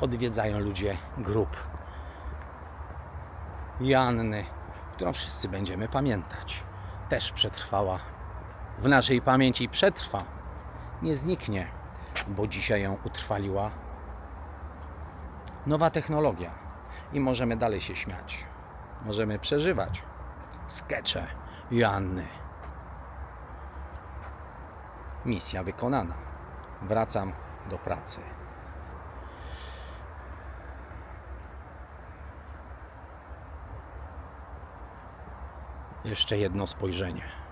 odwiedzają ludzie grup Joanny, którą wszyscy będziemy pamiętać. Też przetrwała w naszej pamięci, przetrwa, nie zniknie, bo dzisiaj ją utrwaliła nowa technologia i możemy dalej się śmiać. Możemy przeżywać skecze Joanny. Misja wykonana. Wracam do pracy. Jeszcze jedno spojrzenie.